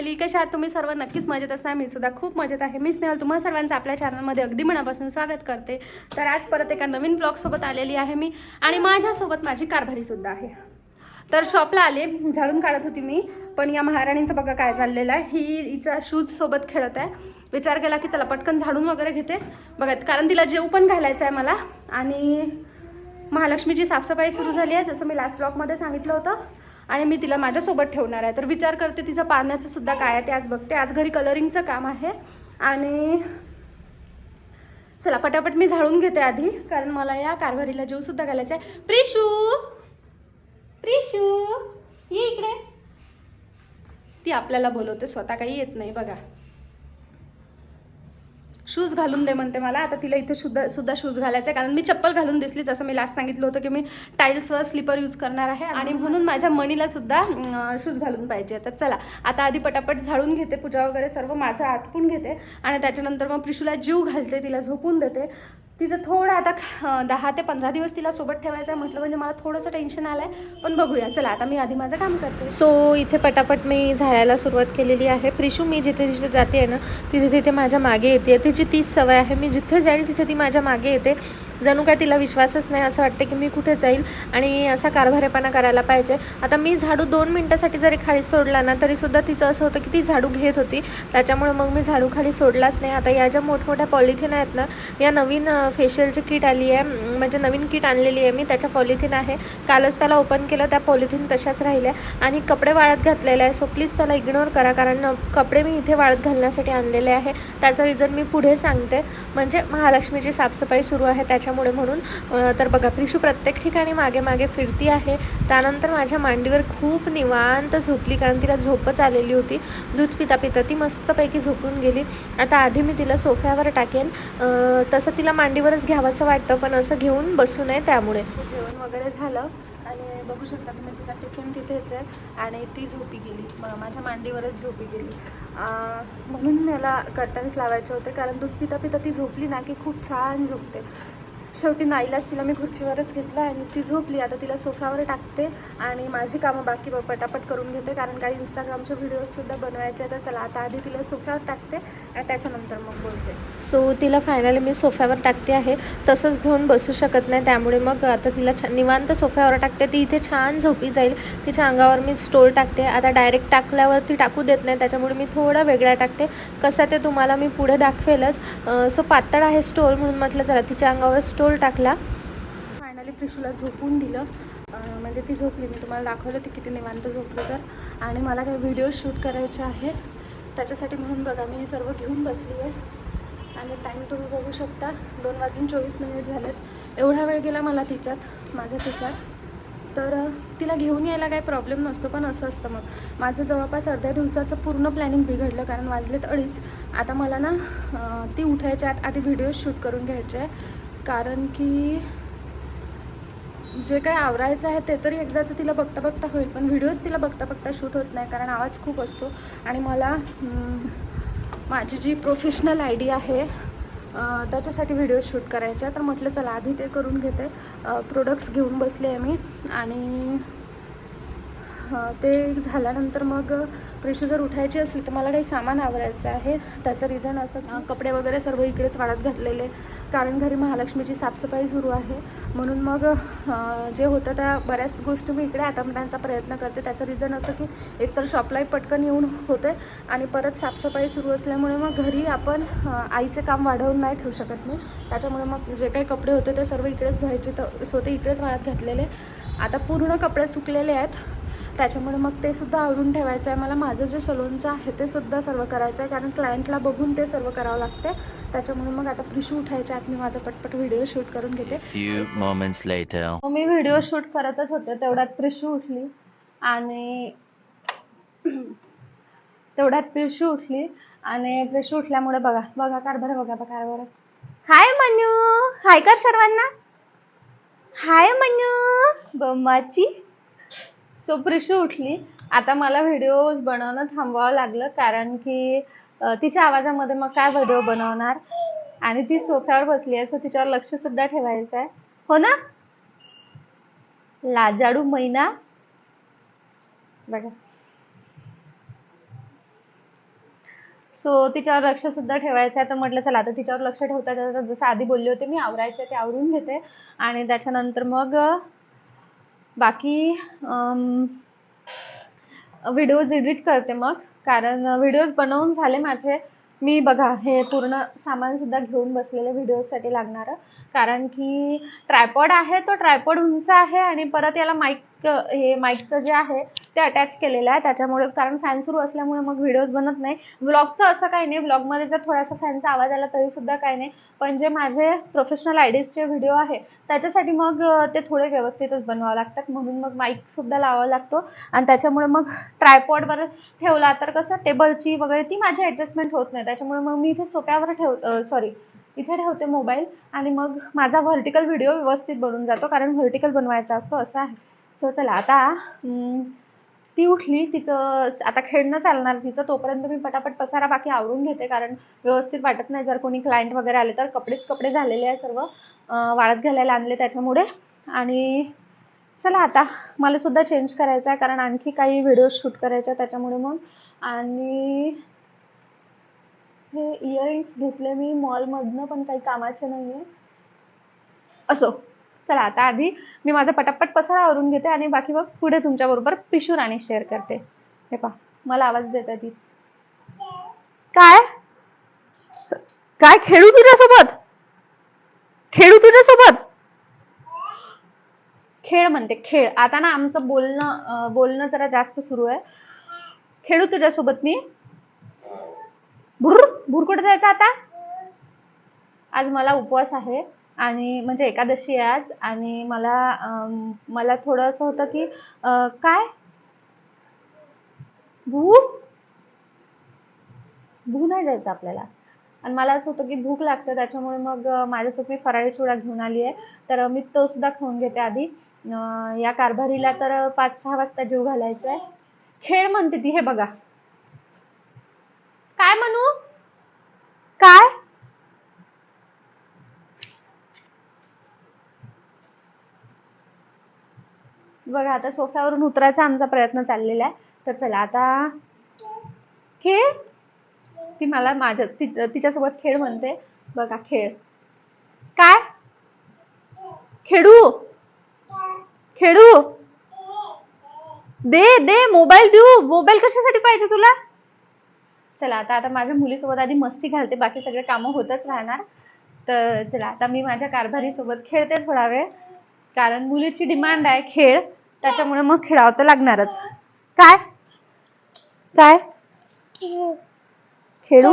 Family कशा आहात तुम्ही सर्व? नक्कीच मजेत असणार मी सुद्धा खूप मजेत आहे. मी स्नेहल. तुम्हा सर्वांचं आपल्या चॅनलमध्ये अगदी मनापासून स्वागत करते. तर आज परत एका नवीन ब्लॉगसोबत आलेली आहे मी आणि माझ्यासोबत माझी कारभारी सुद्धा आहे. तर शॉपला आले. झाडून काढत होती मी. पण या महाराणींचं बघा काय चाललेलं आहे. ही हिचा शूज सोबत खेळत आहे. विचार केला की चला पटकन झाडून वगैरे घेते. बघा कारण तिला जेव पण घालायचं आहे मला. आणि महालक्ष्मीची साफसफाई सुरू झाली आहे जसं मी लास्ट ब्लॉकमध्ये सांगितलं होतं. आणि मी तिला माझ्यासोबत ठेवणार आहे. तर विचार करते तिचं पाण्याचं सुद्धा काय आहे ते आज बघते. आज घरी कलरिंगचं काम आहे. आणि चला पटापट मी झाडून घेते आधी कारण मला या कारभारीला जीव सुद्धा घालायचा आहे. प्रिशू! प्रिशू! ये इकडे. ती आपल्याला बोलवते स्वतः काही येत नाही बघा. शूज घालून दे म्हणते मला. आता तिला इथे सुद्धा सुद्धा शूज घालायचे कारण मी चप्पल घालून दिसली जसं मी लास्ट सांगितलं होतं की मी टाईल्सवर स्लीपर यूज करणार आहे. आणि म्हणून माझ्या मणीला सुद्धा शूज घालून पाहिजे. तर चला आता आधी पटापट झाडून घेते पूजा वगैरे सर्व माझं आटपून घेते. आणि त्याच्यानंतर मग प्रिशूला जीव घालते तिला झोपून देते. तिचं थोडं आता दहा ते पंधरा दिवस तिला सोबत ठेवायचं आहे म्हटलं म्हणजे मला थोडंसं टेन्शन आलं आहे पण बघूया. चला आता मी आधी माझं काम करते. सो इथे पटापट मी झाडायला सुरुवात केलेली आहे. प्रिशू मी जिथे जिथे जाते आहे ना तिथे तिथे माझ्या मागे येते. तिची तीच सवय आहे. मी जिथे जाईल तिथे ती माझ्या मागे येते. जणू काय तिला विश्वासच नाही असं वाटतं की मी कुठे जाईल आणि असा कारभारेपणा करायला पाहिजे. आता मी झाडू दोन मिनटासाठी जरी खाली सोडला ना तरीसुद्धा तिचं असं होतं की ती झाडू घेत होती. त्याच्यामुळे मग मी झाडू खाली सोडलाच नाही. आता या ज्या मोठमोठ्या पॉलिथिन आहेत ना या नवीन फेशियलची किट आली आहे. म्हणजे नवीन किट आणलेली आहे मी. त्याच्या पॉलिथिन आहे. कालच त्याला ओपन केलं. त्या पॉलिथिन तशाच राहिल्या. आणि कपडे वाळत घातलेले आहे. सो प्लीज त्याला इग्नोर करा. कारण कपडे मी इथे वाळत घालण्यासाठी आणलेले आहे. त्याचं रिझन मी पुढे सांगते. म्हणजे महालक्ष्मीची साफसफाई सुरू आहे. त्याच्या त्याच्यामुळे म्हणून तर बघा प्रिशू प्रत्येक ठिकाणी मागे मागे फिरती आहे. त्यानंतर माझ्या मांडीवर खूप निवांत झोपली कारण तिला झोपच आलेली होती. दूध पिता पिता ती मस्तपैकी झोपून गेली. आता आधी मी तिला सोफ्यावर टाकेन. तसं तिला मांडीवरच घ्यावंसं वाटतं पण असं घेऊन बसू नये त्यामुळे. जेवण वगैरे झालं. आणि बघू शकता तुम्ही तिचा टिफिन तिथेच आहे. आणि ती झोपी गेली. माझ्या मांडीवरच झोपी गेली. म्हणून मला कर्टन्स लावायचे होते कारण दूध पिता पिता ती झोपली ना की खूप छान झोपते. शेवटी नाईलाच तिला मी खुर्चीवरच घेतलं आणि ती झोपली. आता तिला सोफ्यावर टाकते आणि माझी कामं बाकी पटापट करून घेते. कारण काही इंस्टाग्रामचे व्हिडिओजसुद्धा बनवायचे तर चला आता आधी तिला सोफ्यावर टाकते आणि त्याच्यानंतर मग बोलते. सो तिला फायनली मी सोफ्यावर टाकते आहे. तसंच घेऊन बसू शकत नाही. त्यामुळे मग आता तिला छान निवांत सोफ्यावर टाकते. ती इथे छान झोपी जाईल. तिच्या अंगावर मी स्टोल टाकते. आता डायरेक्ट टाकल्यावर ती टाकू देत नाही. त्याच्यामुळे मी थोडा वेगळा टाकते. कसं ते तुम्हाला मी पुढे दाखवेलच. सो पातळ आहे स्टोल म्हणून म्हटलं चला तिच्या अंगावर स्टोल टाकला. फायनली प्रिशूला झोपून दिलं. म्हणजे ती झोपली. मी तुम्हाला दाखवलं ती किती निवांत झोपलं तर. आणि मला काही व्हिडिओ शूट करायचे आहेत. त्याच्यासाठी म्हणून बघा मी हे सर्व घेऊन बसली आहे. आणि टाईम तुम्ही बघू शकता. दोन वाजून चोवीस मिनिट झालेत. एवढा वेळ गेला मला तिच्यात माझ्या तिच्यात. तर तिला घेऊन यायला काही प्रॉब्लेम नसतो पण असं असतं मग. माझं जवळपास अर्ध्या दिवसाचं पूर्ण प्लॅनिंग बिघडलं कारण वाजलेत अडीच. आता मला ना ती उठायच्या आत आधी व्हिडिओ शूट करून घ्यायचे आहे. कारण की जे काही आवरायचं आहे ते तरी एकदाचं तिला बघता बघता होईल पण व्हिडिओज तिला बघता बघता शूट होत नाही कारण आवाज खूप असतो. आणि मला माझी जी प्रोफेशनल आय डी आहे त्याच्यासाठी व्हिडिओ शूट करायचे तर म्हटलं चला आधी ते करून घेते. प्रोडक्ट्स घेऊन बसले आहे मी. आणि ते झाल्यानंतर मग प्रेशर जर उठायची असली तर मला काही सामान आवरायचं आहे. त्याचं रिझन असं कपडे वगैरे सर्व इकडेच वाढत घातलेले. कारण घरी महालक्ष्मीची साफसफाई सुरू आहे. म्हणून मग जे होतं त्या बऱ्याच गोष्टी मी इकडे आटमण्याचा प्रयत्न करते. त्याचं रिझन असं की एकतर शॉपलाही पटकन येऊन होते आणि परत साफसफाई सुरू असल्यामुळे मग घरी आपण आईचे काम वाढवून नाही ठेवू शकत मी. त्याच्यामुळे मग जे काही कपडे होते ते सर्व इकडेच धुवायचे. तर होते इकडेच वाळत घातलेले. आता पूर्ण कपडे सुकलेले आहेत. त्याच्यामुळे मग ते सुद्धा आवरून ठेवायचं आहे. मला माझं जे सलोनचं आहे ते सुद्धा सर्व करायचं आहे. कारण क्लायंटला बघून ते सर्व करावं लागते त्याच्यामुळे मग आता फ्रिशू उठायच्या आत मी माझा पटपट व्हिडिओ शूट करून घेते. Few moments later. मग मी व्हिडिओ शूट करतच होते. तेवढ्यात प्रिशू उठली. आणि तेवढ्यात प्रिशू उठली. आणि प्रिशू उठल्यामुळे बघा बघा कारभार बघा बघा कारभार हाय मनू हाय कर सर्वांना हाय मनू बम्माची. सो प्रिशू उठली. आता मला व्हिडिओज बनवणं थांबवावं लागलं कारण की तिच्या आवाजामध्ये मग काय व्हिडिओ बनवणार? आणि ती सोफ्यावर बसली आहे सो तिच्यावर लक्ष सुद्धा ठेवायचं आहे. हो ना? लाजाडू मैना. बघा. सो तिच्यावर लक्ष सुद्धा ठेवायचं आहे. तर म्हटलं चला आता तिच्यावर लक्ष ठेवता जसं आधी बोलले होते मी आवरायचं ते आवरून घेते. आणि त्याच्यानंतर मग बाकी व्हिडिओज एडिट करते मग. कारण व्हिडिओज बनवून झाले माझे. मी बघा हे पूर्ण सामानसुद्धा घेऊन बसलेले व्हिडिओजसाठी लागणारं. कारण की ट्रायपॉड आहे तो ट्रायपॉड उंच आहे आणि परत याला माईक हे माईकचं जे आहे ते अटॅच केलेलं आहे त्याच्यामुळे कारण फॅन सुरू असल्यामुळे मग व्हिडिओज बनत नाही. व्लॉगचं असं काही नाही. व्लॉगमध्ये जर थोडासा फॅनचा आवाज आला तरीसुद्धा काही नाही. पण जे माझे प्रोफेशनल आयडीजचे व्हिडिओ आहे त्याच्यासाठी मग ते थोडे व्यवस्थितच बनवावं लागतात. म्हणून मग माईकसुद्धा लावावा लागतो. आणि त्याच्यामुळे मग ट्रायपॉडवर ठेवला तर कसं टेबलची वगैरे ती माझी ॲडजस्टमेंट होत नाही. त्याच्यामुळे मग मी इथे सोप्यावर ठेव सॉरी इथे ठेवते मोबाईल आणि मग माझा व्हर्टिकल व्हिडिओ व्यवस्थित बनून जातो. कारण व्हर्टिकल बनवायचा असतो असं आहे. सो चला आता ती उठली तिचं आता खेळणं चालणार तिचं तोपर्यंत मी पटापट पसारा बाकी आवरून घेते कारण व्यवस्थित वाटत नाही जर कोणी क्लायंट वगैरे आले तर. कपडेच कपडे झालेले आहे सर्व. वाळत घालायला आणले त्याच्यामुळे. आणि चला आता मला सुद्धा चेंज करायचा आहे कारण आणखी काही व्हिडिओ शूट करायचे आहे त्याच्यामुळे मग. आणि हे इयरिंग्स घेतले मी मॉलमधनं पण काही कामाचे नाही आहे असो. चला आता आधी मी माझा पटापट पसारा आवरून घेते आणि बाकी मग पुढे तुमच्याबरोबर पिशू राणी शेअर करते. हे पा मला आवाज देते ती काय? काय खेळू तुझ्यासोबत? खेळू तुझ्यासोबत? खेळ म्हणते खेळ. आता ना आमचं बोलणं बोलणं जरा जास्त सुरू आहे. खेळू तुझ्यासोबत मी. भुर भुर कुठे जायचं आता? आज मला उपवास आहे. आणि म्हणजे एकादशी आहे आज आणि मला मला थोडं असं होतं की काय? भू? भू नाही द्यायचं आपल्याला. आणि मला असं होतं की भूक लागते त्याच्यामुळे मग माझ्यासोबत मी फराळी चिवडा घेऊन आली आहे. तर मी तो सुद्धा खाऊन घेते आधी. या कारभारीला तर पाच सहा वाजता जीव घालायचा आहे खेळ म्हणते ती हे बघा. काय म्हणू काय बघा आता सोफ्यावरून उतरायचा आमचा प्रयत्न चाललेला आहे. तर चला आता खेळ. ती मला माझ्या तिच तिच्यासोबत खेळ म्हणते. बघा खेळ. काय? खेळू? खेळू? दे दे मोबाईल देऊ. मोबाईल कशासाठी पाहिजे तुला? चला आता आता माझ्या मुलीसोबत आधी मस्ती घालते. बाकी सगळे कामं होतच राहणार. तर चला आता मी माझ्या कारभारी सोबत खेळते थोडा वेळ. कारण मुलीची डिमांड आहे खेळ. त्याच्यामुळे मग खेळावं तर लागणारच. काय? काय? खेळू.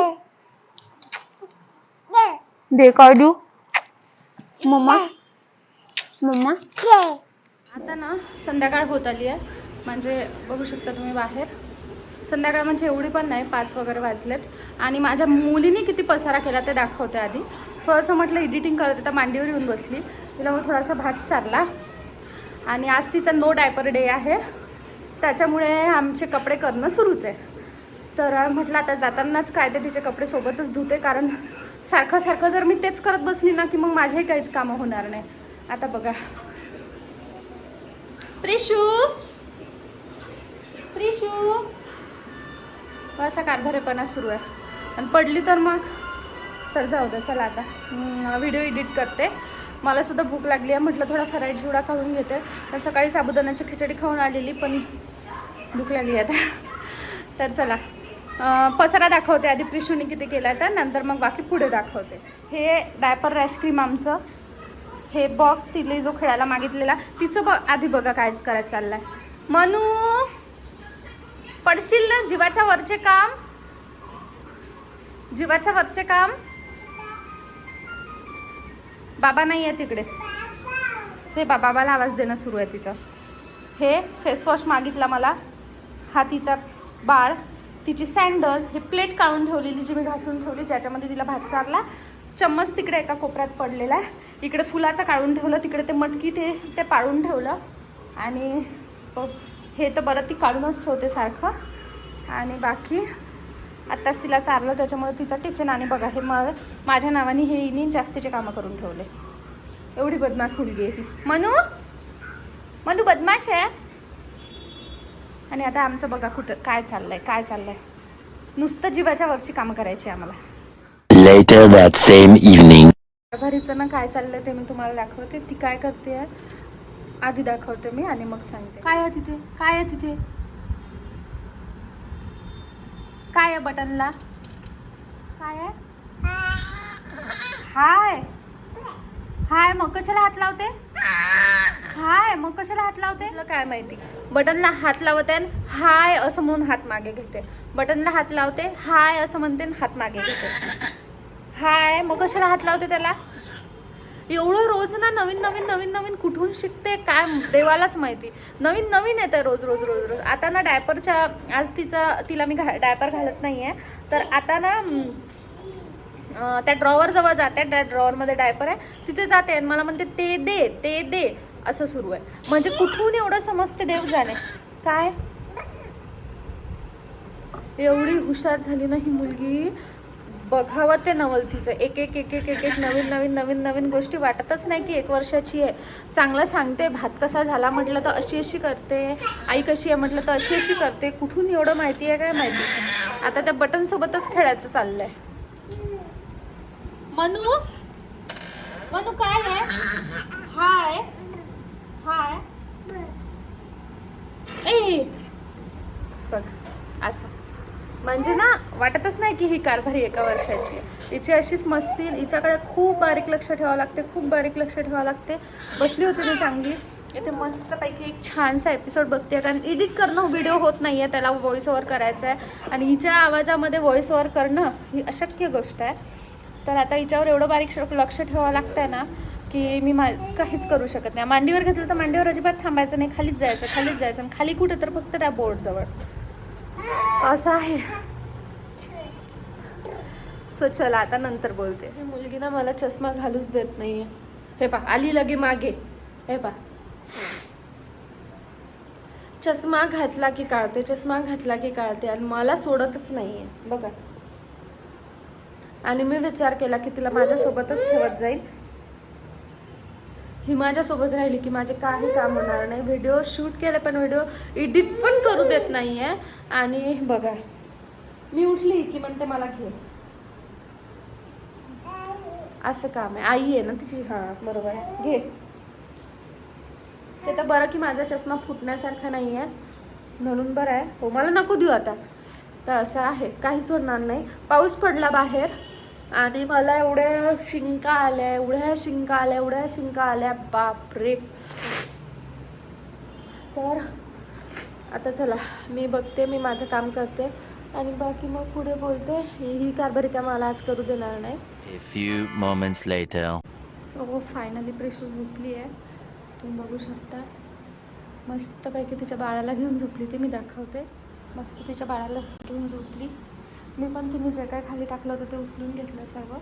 दे. काय देऊ? मम्मा? मम्मा? आता ना संध्याकाळ होत आली आहे. म्हणजे बघू शकता तुम्ही बाहेर. संध्याकाळ म्हणजे एवढी पण नाही पाच वगैरे वाजलेत. आणि माझ्या मुलीने किती पसारा केला ते दाखवते आधी. थोडंसं म्हटलं एडिटिंग करत तर मांडीवर येऊन बसली. तिला मग थोडासा भात चालला आणि आज तिचा नो डायपर डे आहे. त्याच्यामुळे आमचे कपडे करणं सुरूच आहे. तर म्हटलं आता जातानाच काय ते तिचे कपडे सोबतच धुते कारण सारखं सारखं जर मी तेच करत बसली ना की मग माझेही काहीच कामं होणार नाही. आता बघा. प्रिशू! प्रिशू! हो, असा कारभारेपणा सुरू आहे. आणि पडली तर मग? तर जाऊ दे चला आता. व्हिडिओ एडिट करते. मला सुद्धा भूक लागली आहे. म्हटलं थोडा फराळी चिवडा खाऊन घेते. तर सकाळी साबुदाण्याची खिचडी खाऊन आलेली पण भूक लागली आता. तर चला पसरा पसारा दाखवते आधी प्रिशूने किती केला तर नंतर मग बाकी पुढे दाखवते. हे डायपर रॅश क्रीम आमचं. हे बॉक्स तिले जो खेळायला मागितलेला तिचं बघ आधी बघा काय करायचं चाललंय. मनू पडशील ना? जीवाच्या वरचे काम? जीवाच्या वरचे काम? बाबा नाही आहे तिकडे ते बा बाबाला आवाज देणं सुरू आहे तिचा. हे फेसवॉश मागितला मला. हा तिचा बाळ तिची सँडल हे प्लेट काढून ठेवलेली जी मी घासून ठेवली ज्याच्यामध्ये तिला भात चारला चम्मच तिकडे एका कोपऱ्यात पडलेला आहे. इकडे फुलाचं काढून ठेवलं तिकडे ते मटकी ते ते पाळून ठेवलं. आणि प- हे तर बरं ती काढूनच ठेवते सारखं. आणि बाकी आत्ताच तिला चारलं त्याच्यामुळे तिचा टिफिन आणि बघा हे म माझ्या नावाने हे हिने जास्तीचे कामं करून ठेवले. एवढी बदमाश मुलगी आहे ही. मनू? मनू बदमाश आहे? आणि आता आमचं बघा कुठं काय चाललंय काय चाललंय. नुसतं जीवाच्या वरची कामं करायची आहे आम्हाला. Later that same evening. घरीचं ना काय चाललंय ते मी तुम्हाला दाखवते. ती काय करते? आहे आधी दाखवते मी आणि मग सांगते. काय आहे तिथे? काय आहे तिथे? काय आहे बटनला? काय आहे? हाय. हाय मग कशाला हात लावते? हाय मग कशाला हात लावते? तुला काय माहिती? बटनला हात लावते आणि हाय असं म्हणून हात मागे घेते. बटनला हात लावते हाय असं म्हणते हात मागे घेते. हाय मग कशाला हात लावते त्याला? एवढं रोज ना नवीन नवीन नवीन नवीन कुठून शिकते काय देवालाच माहिती. नवीन नवीन येतं रोज रोज रोज रोज. आता ना डायपरच्या आज तिचा तिला मी घा डायपर घालत नाही आहे तर आता ना त्या ड्रॉवर जवळ जाते त्या ड्रॉवरमध्ये डायपर आहे. तिथे जाते आणि मला म्हणते ते दे ते दे. असं सुरू आहे. म्हणजे कुठून एवढं समजते देव जाणे? काय? एवढी हुशार झाली ना ही मुलगी. बघावं ते नवलतीचं एक एक एक एक एक एक नवीन नवीन नवीन नवीन गोष्टी वाटतच नाही की एक वर्षाची आहे. चांगलं सांगते भात कसा झाला म्हटलं तर अशी अशी करते. आई कशी आहे म्हटलं तर अशी अशी करते. कुठून एवढं माहिती आहे काय माहिती? आता त्या बटनसोबतच खेळायचं चाललंय. मनू? मनू काय आहे हाय. हाय. ए बघ असं. म्हणजे ना वाटतच नाही की ही कारभारी एका वर्षाची तिची अशीच मस्ती हिच्याकडे खूप बारीक लक्ष ठेवावं लागते खूप बारीक लक्ष ठेवावं लागते. बसली होती ती चांगली. इथे मस्तपैकी एक छानसा एपिसोड बघते कारण एडिट करणं व्हिडिओ होत नाही आहे त्याला व्हॉइस ओव्हर करायचं आहे आणि हिच्या आवाजामध्ये व्हॉइस ओव्हर करणं ही अशक्य गोष्ट आहे. तर आता हिच्यावर एवढं बारीक श- लक्ष ठेवावं लागतं आहे ना की मी मा काहीच करू शकत नाही. मांडीवर घेतलं तर मांडीवर अजिबात थांबायचं नाही खालीच जायचं खालीच जायचं. आणि खाली कुठं तर फक्त त्या बोर्डजवळ असं आहे. सो चला आता नंतर बोलते. ही मुलगी ना मला चष्मा घालूच देत नाहीये. हे पा आली लगे मागे. हे पा चष्मा घातला की काढते चष्मा घातला की काढते आणि मला सोडतच नाहीये. बघा. आणि मी विचार केला की तिला माझ्यासोबतच ठेवत जाईल. ही माझ्यासोबत राहिली की माझे काही काम होणार नाही. व्हिडिओ शूट केले पण व्हिडिओ एडिट पण करू देत नाही आहे आणि बघा मी उठली की म्हणते मला घे. असं काम आहे. आई आहे ना तिची? हां बरोबर आहे. घे. ते तर बरं की माझा चष्मा फुटण्यासारखा नाही आहे म्हणून बरं आहे. हो मला नको देऊ आता. तर असं आहे. काहीच होणार नाही. पाऊस पडला बाहेर. आणि मला एवढ्या शिंका आल्या एवढ्या शिंका आल्या एवढ्या शिंका आल्या. बापरे. तर आता चला मी बघते मी माझं काम करते. आणि बाकी मग पुढे बोलते. ही ही कारभारी काय मला आज करू देणार नाही. A few moments later. So finally Preshu झोपली आहे. तुम्ही बघू शकता. मस्तपैकी तिच्या बाळाला घेऊन झोपली ते. मी दाखवते. मस्त तिच्या बाळाला घेऊन झोपली. मी पण तिने जे काय खाली टाकलं होतं ते उचलून घेतलं सर्व.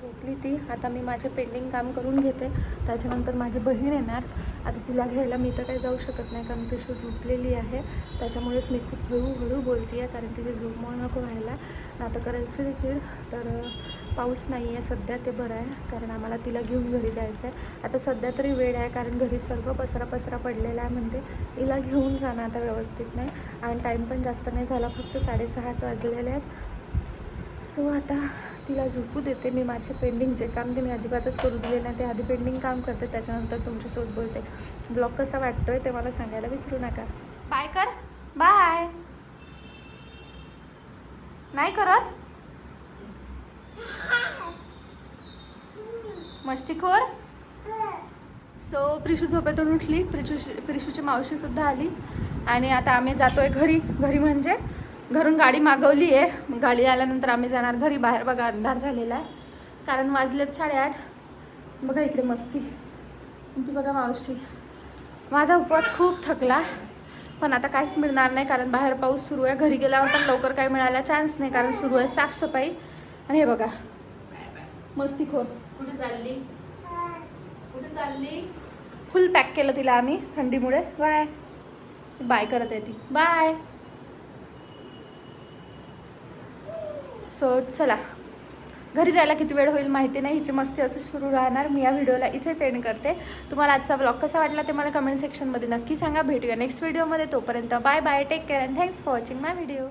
झोपली ती. आता मी माझे पेंडिंग काम करून घेते. त्याच्यानंतर माझी बहीण येणार. आता तिला घ्यायला मी तर काही जाऊ शकत नाही कारण पिशू झोपलेली आहे. त्याच्यामुळेच मी खूप हळूहळू बोलते आहे कारण तिची झोपमोड नको व्हायला. आता करेल चिडचिड. तर पाऊस नाही आहे. सध्या ते बरं आहे. कारण आम्हाला तिला घेऊन घरी जायचं आहे. आता सध्या तरी वेळ आहे कारण घरी सर्व पसरा पसरा पडलेला आहे म्हणते. तिला घेऊन जाणं आता व्यवस्थित नाही. आणि टाईम पण जास्त नाही झाला. फक्त साडेसहाच वाजलेले आहेत. सो आता तिला झोपू देते. मी माझे पेंडिंग जे काम ते मी अजिबातच करू दिले नाही. ते आधी पेंडिंग काम करते त्याच्यानंतर तुमच्यासोबत बोलते. ब्लॉग कसा वाटतोय ते मला सांगायला विसरू नका. बाय कर. बाय. नाही करत? मस्तीखोर? सो प्रिशू झोपेतून उठली. प्रिशू प्रिशूची मावशीसुद्धा आली. आणि आता आम्ही जातोय घरी. घरी म्हणजे? घरून गाडी मागवली आहे. गाडी आल्यानंतर आम्ही जाणार घरी. बाहेर बघा अंधार झालेला आहे. कारण वाजलेत साडेआठ. बघा इकडे मस्ती. ती बघा मावशी. माझा उपवास खूप थकला. पण आता काहीच मिळणार नाही कारण बाहेर पाऊस सुरू आहे. घरी गेल्यावर पण लवकर काही मिळायला चान्स नाही कारण सुरू आहे साफसफाई. आणि हे बघा. मस्तीखोर कुठे चालली? कुठे चालली? फुल पॅक केलं तिला आम्ही थंडीमुळे. बाय बाय करत आहे ती. बाय सो चला. घरी जायला किती वेळ होईल माहिती नाही. हिची मस्ती असं सुरू राहणार. मी या व्हिडिओला इथेच एंड करते. तुम्हाला आजचा ब्लॉग कसा वाटला ते मला कमेंट सेक्शनमध्ये नक्की सांगा. भेटूया नेक्स्ट व्हिडिओमध्ये तोपर्यंत bye bye take care and thanks for watching my video